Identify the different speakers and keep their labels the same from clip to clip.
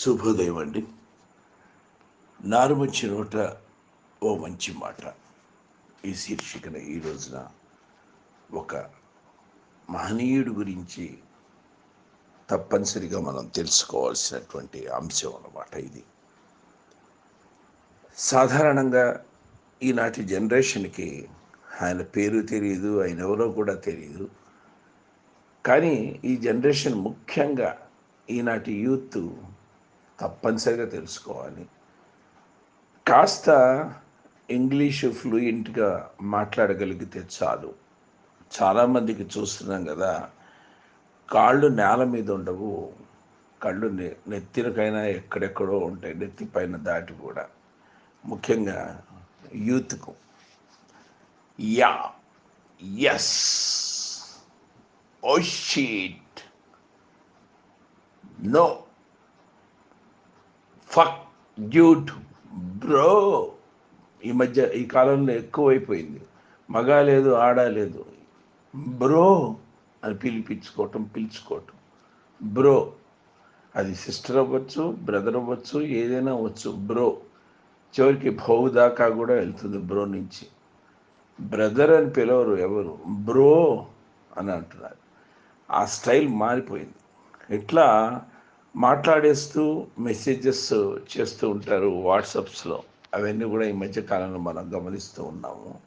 Speaker 1: శుభోదయం అండి. నారుమంచి నోట ఓ మంచి మాట. ఈ శీర్షికన ఈ రోజున ఒక మహనీయుడి గురించి తప్పనిసరిగా మనం తెలుసుకోవాల్సినటువంటి అంశం అన్నమాట ఇది. సాధారణంగా ఈనాటి జనరేషన్కి ఆయన పేరు తెలియదు ఆయన ఎవరో కూడా తెలియదు కానీ ఈ జనరేషన్ ముఖ్యంగా ఈనాటి యూత్ తప్పనిసరిగా తెలుసుకోవాలి. కాస్త ఇంగ్లీషు ఫ్లూయెంట్గా మాట్లాడగలిగితే చాలు. చాలామందికి చూస్తున్నాం కదా కాళ్ళు నేల మీద ఉండవు కళ్ళు నెత్తినకైనా ఎక్కడెక్కడో ఉంటాయి నెత్తి పైన దాటి కూడా. ముఖ్యంగా యూత్కు. Yeah S O shit. No. Fuck dude bro ఈ మధ్య ఈ కాలంలో ఎక్కువైపోయింది. మగ లేదు ఆడ లేదు. బ్రో అని పిలిపించుకోవటం పిలుచుకోవటం. బ్రో. అది సిస్టర్ అవ్వచ్చు బ్రదర్ అవ్వచ్చు ఏదైనా అవ్వచ్చు. బ్రో. చివరికి భౌ దాకా కూడా వెళ్తుంది బ్రో నుంచి. బ్రదర్ అని పిలవరు ఎవరు. బ్రో అని అంటున్నారు. ఆ స్టైల్ మారిపోయింది. ఇట్లా మాట్లాడేస్తూ మెసేజెస్ చేస్తూ ఉంటారు వాట్సాప్స్లో. అవన్నీ కూడా ఈ మధ్య కాలంలో మనం గమనిస్తూ ఉన్నాము.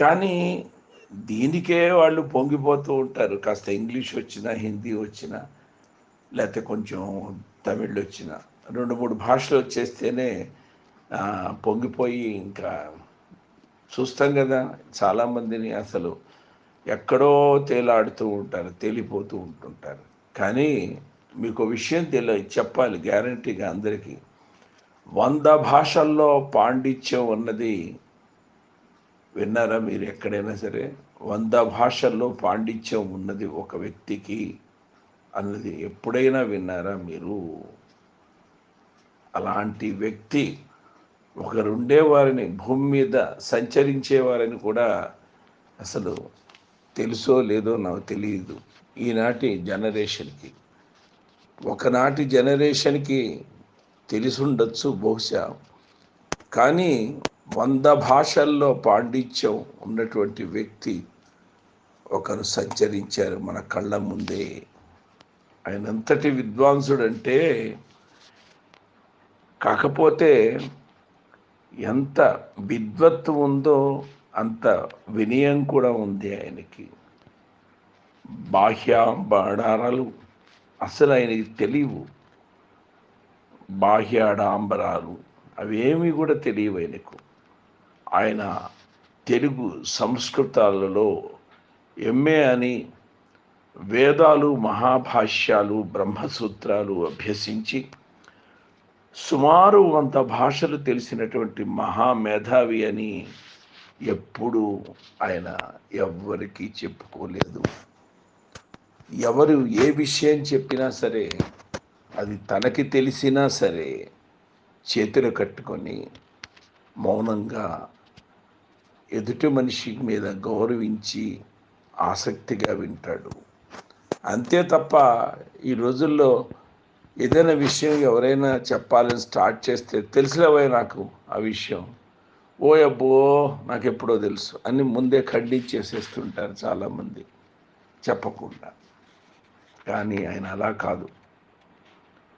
Speaker 1: కానీ దీనికే వాళ్ళు పొంగిపోతూ ఉంటారు. కాస్త ఇంగ్లీష్ వచ్చినా హిందీ వచ్చినా లేకపోతే కొంచెం తమిళ్ వచ్చినా. రెండు మూడు భాషలు వచ్చేస్తేనే పొంగిపోయి ఇంకా చూస్తాం కదా చాలామందిని అసలు ఎక్కడో తేలాడుతూ ఉంటారు తేలిపోతూ ఉంటుంటారు. కానీ మీకు విషయం తెలియ చెప్పాలి గ్యారంటీగా అందరికీ. వంద భాషల్లో పాండిత్యం ఉన్నది విన్నారా మీరు ఎక్కడైనా సరే? వంద భాషల్లో పాండిత్యం ఉన్నది ఒక వ్యక్తికి అన్నది ఎప్పుడైనా విన్నారా మీరు? అలాంటి వ్యక్తి ఒకరుండేవారిని భూమి మీద సంచరించేవారని కూడా అసలు తెలుసో లేదో నాకు తెలియదు ఈనాటి జనరేషన్కి. ఒకనాటి జనరేషన్కి తెలిసుండొచ్చు బహుశా. కానీ వంద భాషల్లో పాండిత్యం ఉన్నటువంటి వ్యక్తి ఒకరు సంచరించారు మన కళ్ళ ముందే. ఆయన అంతటి విద్వాంసుడు విద్వాంసుడంటే కాకపోతే ఎంత విద్వత్తు ఉందో అంత వినయం కూడా ఉంది ఆయనకి. బాహ్య బాహ్యాంబడారాలు అసలు ఆయనకి తెలియవు. బాహ్యాడాంబరాలు అవేమీ కూడా తెలియవు ఆయనకు. ఆయన తెలుగు సంస్కృతాలలో ఎంఏ అని వేదాలు మహాభాష్యాలు బ్రహ్మసూత్రాలు అభ్యసించి సుమారు వంద భాషలు తెలిసినటువంటి మహామేధావి అని ఎప్పుడూ ఆయన ఎవ్వరికీ చెప్పుకోలేదు. ఎవరు ఏ విషయం చెప్పినా సరే అది తనకి తెలిసినా సరే చేతులు కట్టుకొని మౌనంగా ఎదుటి మనిషి మీద గౌరవించి ఆసక్తిగా వింటాడు. అంతే తప్ప ఈ రోజుల్లో ఏదైనా విషయం ఎవరైనా చెప్పాలని స్టార్ట్ చేస్తే తెలిసినవే నాకు ఆ విషయం. ఓ అబ్బో నాకు ఎప్పుడో తెలుసు అని ముందే ఖండించేసేస్తుంటారు చాలామంది చెప్పకుండా. కానీ ఆయన అలా కాదు.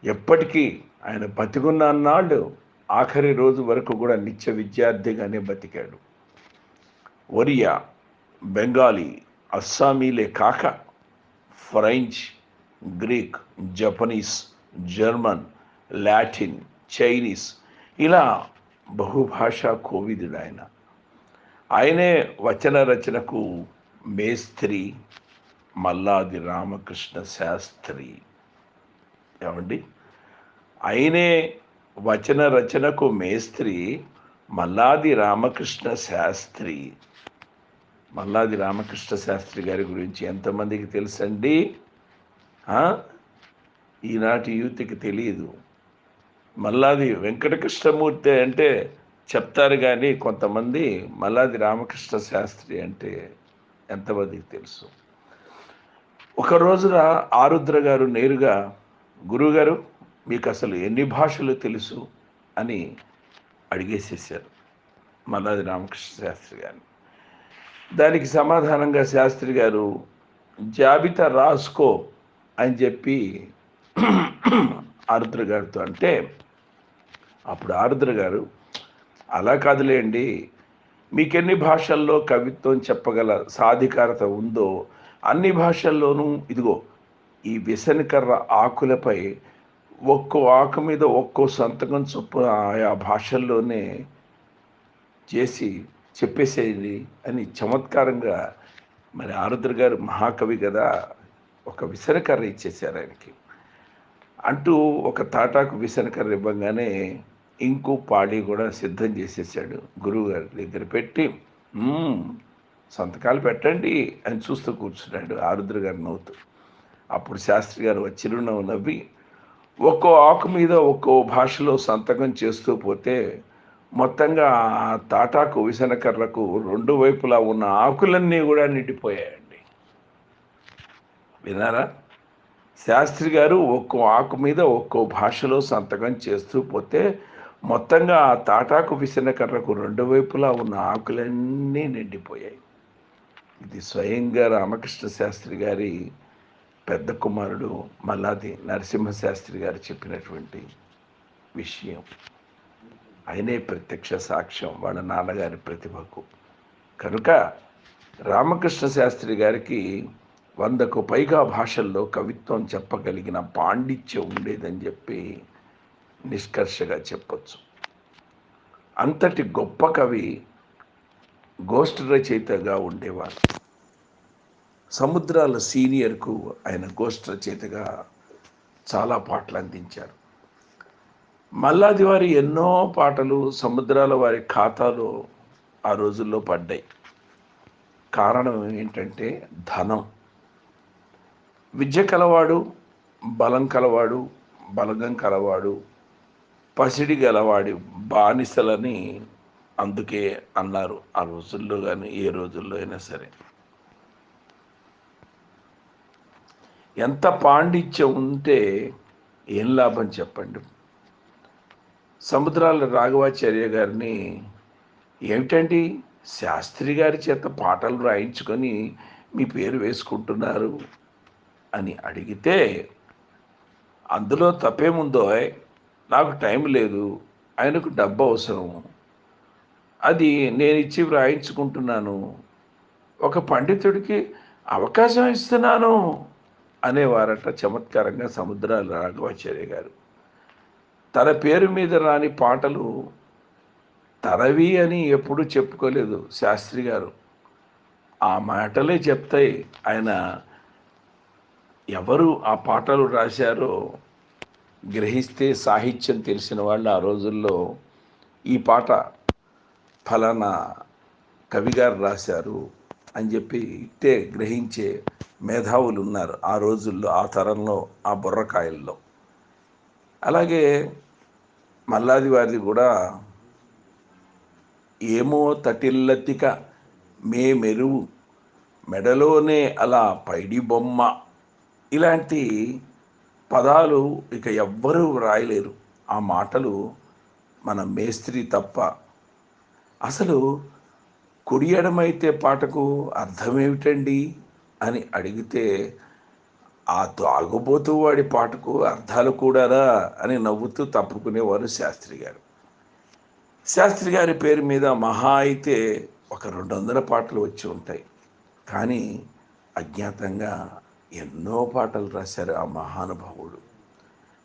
Speaker 1: ఎప్పటికీ ఆయన బతికున్న అన్నాళ్ళు ఆఖరి రోజు వరకు కూడా నిత్య విద్యార్థిగానే బతికాడు. ఒరియా బెంగాలీ అస్సామీలే కాక French Greek Japanese German Latin Chinese ఇలా బహుభాషా కోవిదుడు ఆయన. ఆయనే వచన రచనకు మేస్త్రి మల్లాది రామకృష్ణ శాస్త్రి. ఏమండి? ఆయనే వచన రచనకు మేస్త్రి మల్లాది రామకృష్ణ శాస్త్రి. మల్లాది రామకృష్ణ శాస్త్రి గారి గురించి ఎంతమందికి తెలుసండి? ఈనాటి యూత్కి తెలియదు మల్లాది వెంకటకృష్ణమూర్తి అంటే చెప్తారు కానీ కొంతమంది మల్లాది రామకృష్ణ శాస్త్రి అంటే ఎంతమందికి తెలుసు? ఒక రోజున ఆరుద్ర గారు నేరుగా గురుగారు మీకు అసలు ఎన్ని భాషలు తెలుసు? అని అడిగేసేసారు మల్లాది రామకృష్ణ శాస్త్రి గారిని. దానికి సమాధానంగా శాస్త్రి గారు జాబితా రాసుకో అని చెప్పి ఆరుద్ర గారితో అంటే అప్పుడు ఆరుద్ర గారు అలా కాదులేండి మీకెన్ని భాషల్లో కవిత్వం చెప్పగల సాధికారత ఉందో అన్ని భాషల్లోనూ ఇదిగో ఈ విసనకర్ర ఆకులపై ఒక్కో ఆకు మీద ఒక్కో సంతకం చొప్పున ఆయా భాషల్లోనే చేసి చెప్పేసేది అని చమత్కారంగా మరి ఆరుద్ర గారు మహాకవి కదా ఒక విసనకర్ర ఇచ్చేశారు ఆయనకి. అంటూ ఒక తాటాకు విసనకర్ర ఇవ్వగానే ఇంకో పాడి కూడా సిద్ధం చేసేసాడు గురువు గారి దగ్గర పెట్టి. సంతకాలు పెట్టండి అని చూస్తూ కూర్చున్నాడు ఆరుద్ర గారు నవ్వుతూ అప్పుడు శాస్త్రి గారు చిరునవ్వు నవ్వి ఒక్కో ఆకు మీద ఒక్కో భాషలో సంతకం చేస్తూ పోతే మొత్తంగా తాటాకు విసనకర్రకు రెండు వైపులా ఉన్న ఆకులన్నీ కూడా నిండిపోయాయండి. వినారా శాస్త్రి గారు ఒక్కో ఆకు మీద ఒక్కో భాషలో సంతకం చేస్తూ పోతే మొత్తంగా ఆ తాటాకు విసనకర్రకు రెండు వైపులా ఉన్న ఆకులన్నీ నిండిపోయాయి. ఇది స్వయంగా రామకృష్ణ శాస్త్రి గారి పెద్ద కుమారుడు మల్లాది నరసింహ శాస్త్రి గారు చెప్పినటువంటి విషయం. ఆయనే ప్రత్యక్ష సాక్ష్యం వాళ్ళ నాన్నగారి ప్రతిభకు. కనుక రామకృష్ణ శాస్త్రి గారికి వందకు పైగా భాషల్లో కవిత్వం చెప్పగలిగిన పాండిత్యం ఉండేదని చెప్పి నిష్కర్షగా చెప్పొచ్చు. అంతటి గొప్ప కవి గోష్ఠ రచయితగా ఉండేవారు. సముద్రాల సీనియర్కు ఆయన గోష్ఠ రచయితగా చాలా పాటలు అందించారు. మల్లాది వారి ఎన్నో పాటలు సముద్రాల వారి ఖాతాలో ఆ రోజుల్లో పడ్డాయి. కారణం ఏంటంటే ధనం. విద్య కలవాడు బలం కలవాడు బలగం కలవాడు పసిడి గలవాడి బానిసలని అందుకే అన్నారు ఆ రోజుల్లో కానీ ఏ రోజుల్లో అయినా సరే. ఎంత పాండిత్యం ఉంటే ఏం లాభం చెప్పండి? సముద్రాల రాఘవాచార్య గారిని ఏమిటండి? శాస్త్రి గారి చేత పాటలు రాయించుకొని మీ పేరు వేసుకుంటున్నారు అని అడిగితే అందులో తప్పేముందో నాకు టైం లేదు ఆయనకు డబ్బు అవసరం అది నేను ఇచ్చి వ్రాయించుకుంటున్నాను. ఒక పండితుడికి అవకాశం ఇస్తున్నాను అనేవారట చమత్కారంగా సముద్రాల రాఘవాచార్య గారు. తన పేరు మీద రాని పాటలు తనవి అని ఎప్పుడూ చెప్పుకోలేదు శాస్త్రి గారు. ఆ మాటలే చెప్తాయి. ఆయన ఎవరు ఆ పాటలు రాశారో గ్రహిస్తే సాహిత్యం తెలిసిన వాళ్ళు ఆ రోజుల్లో ఈ పాట ఫలానా కవిగారు రాశారు అని చెప్పి ఇట్టే గ్రహించే మేధావులు ఉన్నారు ఆ రోజుల్లో ఆ తరంలో ఆ బుర్రకాయల్లో. అలాగే మల్లాది వారిది కూడా ఏమో తటిల్లతిక మే మెరువు మెడలోనే అలా పైడి బొమ్మ. ఇలాంటి పదాలు ఇక ఎవ్వరూ వ్రాయలేరు. ఆ మాటలు మన మేస్త్రి తప్ప అసలు కుడి ఎడమైతే పాటకు అర్థమేమిటండి అని అడిగితే ఆ తాగుబోతు వాడి పాటకు అర్థాలు కూడారా అని నవ్వుతూ తప్పుకునేవారు శాస్త్రి గారు. శాస్త్రి గారి పేరు మీద మహా అయితే ఒక రెండు వందల పాటలు వచ్చి ఉంటాయి. కానీ అజ్ఞాతంగా ఎన్నో పాటలు రాశారు ఆ మహానుభావుడు.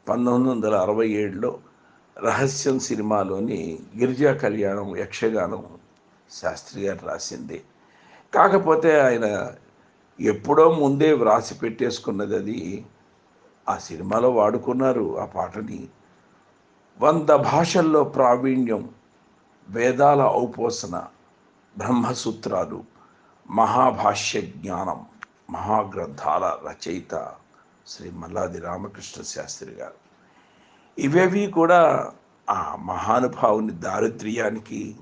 Speaker 1: పంతొమ్మిది వందల అరవై ఏడులో రహస్యం సినిమాలోని గిరిజా కళ్యాణం యక్షగానం శాస్త్రి గారు రాసింది. కాకపోతే ఆయన ఎప్పుడో ముందే వ్రాసి పెట్టేసుకున్నది అది. ఆ సినిమాలో వాడుకున్నారు ఆ పాటని. వంద భాషల్లో ప్రావీణ్యం వేదాల ఔపోసన బ్రహ్మసూత్రాలు మహాభాష్య జ్ఞానం మహాగ్రంథాల రచయిత శ్రీ మల్లాది రామకృష్ణ శాస్త్రి గారు. ఇవేవి కూడా ఆ మహానుభావుని దారిద్ర్యానికి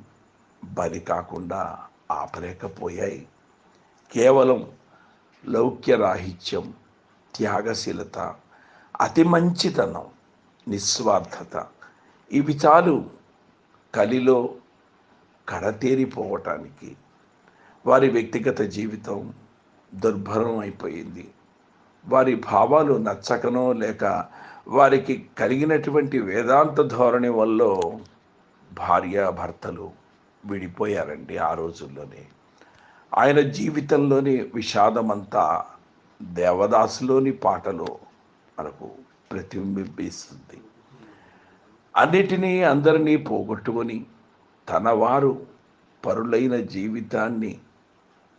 Speaker 1: బలి కాకుండా ఆపలేకపోయాయి. కేవలం లౌక్యరాహిత్యం త్యాగశీలత అతి మంచితనం నిస్వార్థత ఇవి చాలు కలిలో కడతేరిపోవటానికి. వారి వ్యక్తిగత జీవితం దుర్భరం అయిపోయింది వారి భావాలు నచ్చకనో లేక వారికి కలిగినటువంటి వేదాంత ధోరణి వల్ల భార్యాభర్తలు విడిపోయారండి ఆ రోజుల్లోనే. ఆయన జీవితంలోని విషాదమంతా దేవదాసులోని పాటలో మనకు ప్రతిబింబిస్తుంది. అన్నిటినీ అందరినీ పోగొట్టుకొని తన వారు పరులైన జీవితాన్ని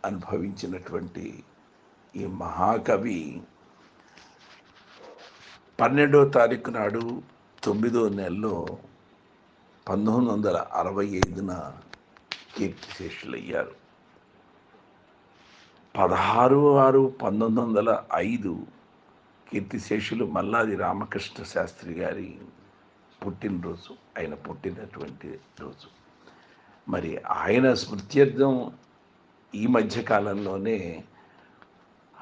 Speaker 1: అనుభవించినటువంటి ఈ మహాకవి పన్నెండో తారీఖు నాడు తొమ్మిదో నెలలో పంతొమ్మిది వందల అరవై ఐదున కీర్తిశేషులయ్యారు. పదహారు ఆరు పంతొమ్మిది వందల ఐదు కీర్తిశేషులు మల్లాది రామకృష్ణ శాస్త్రి గారి పుట్టినరోజు ఆయన పుట్టినటువంటి రోజు. మరి ఆయన స్మృత్యర్థం ఈ మధ్యకాలంలోనే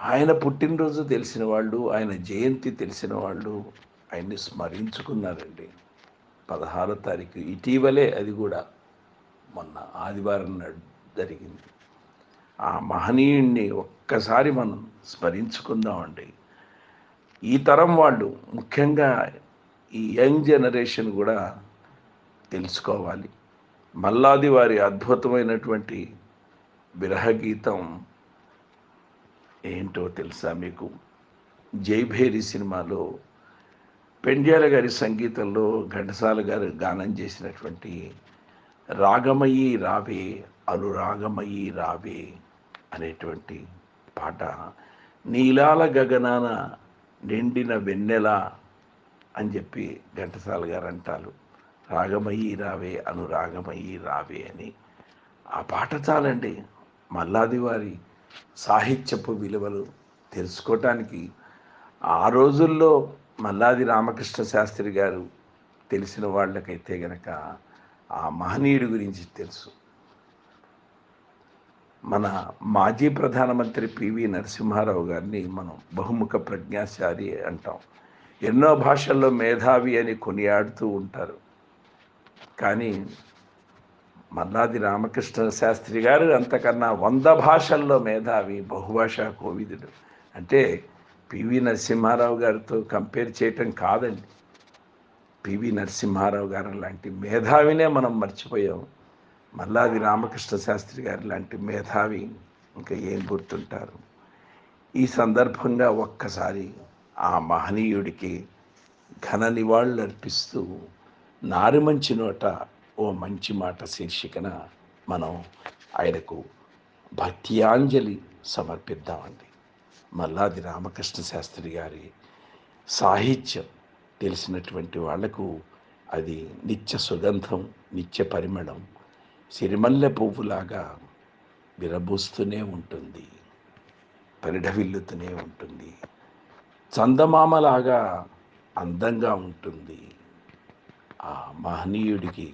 Speaker 1: ఆయన పుట్టినరోజు తెలిసిన వాళ్ళు ఆయన జయంతి తెలిసిన వాళ్ళు ఆయన్ని స్మరించుకున్నారండి. పదహారో తారీఖు ఇటీవలే అది కూడా మొన్న ఆదివారం నాడు జరిగింది. ఆ మహనీయుణ్ణి ఒక్కసారి మనం స్మరించుకుందామండి. ఈ తరం వాళ్ళు ముఖ్యంగా ఈ యంగ్ జనరేషన్ కూడా తెలుసుకోవాలి. మల్లాది వారి అద్భుతమైనటువంటి విరహగీతం ఏంటో తెలుసా మీకు? జైభేరి సినిమాలో పెండ్యాల గారి సంగీతంలో ఘంటసాల గారు గానం చేసినటువంటి రాగమయ్యి రావే అనురాగమయ్యి రావే అనేటువంటి పాట నీలాల గగనాన నిండిన వెన్నెల అని చెప్పి ఘంటసాల గారు అంటారు. రాగమయ్యి రావే అనురాగమయ్యి రావే అని. ఆ పాట చాలండి. మల్లాది వారి సాహిత్యపు విలువలు తెలుసుకోవటానికి ఆ రోజుల్లో మల్లాది రామకృష్ణ శాస్త్రి గారు తెలిసిన వాళ్ళకైతే గనక ఆ మహనీయుడి గురించి తెలుసు. మన మాజీ ప్రధానమంత్రి పివి నరసింహారావు గారిని మనం బహుముఖ ప్రజ్ఞాశాలి అంటాం. ఎన్నో భాషల్లో మేధావి అని కొనియాడుతూ ఉంటారు. కానీ మల్లాది రామకృష్ణ శాస్త్రి గారు అంతకన్నా వంద భాషల్లో మేధావి బహుభాషా కోవిదుడు. అంటే పివి నరసింహారావు గారితో కంపేర్ చేయటం కాదండి. పివి నరసింహారావు గారు లాంటి మేధావినే మనం మర్చిపోయాం. మల్లాది రామకృష్ణ శాస్త్రి గారు లాంటి మేధావి ఇంకా ఏం గుర్తుంటారు? ఈ సందర్భంగా ఒక్కసారి ఆ మహనీయుడికి ఘన నివాళులు అర్పిస్తూ నారిమంచి నోట ఓ మంచి మాట శీర్షికన మనం ఆయనకు భక్త్యాంజలి సమర్పిద్దామండి. మల్లాది రామకృష్ణ శాస్త్రి గారి సాహిత్యం తెలిసినటువంటి వాళ్ళకు అది నిత్య సుగంధం నిత్య పరిమళం సిరిమల్లె పువ్వులాగా విరబూస్తూనే ఉంటుంది పరిఢవిల్లుతూనే ఉంటుంది చందమామలాగా అందంగా ఉంటుంది. ఆ మహనీయుడికి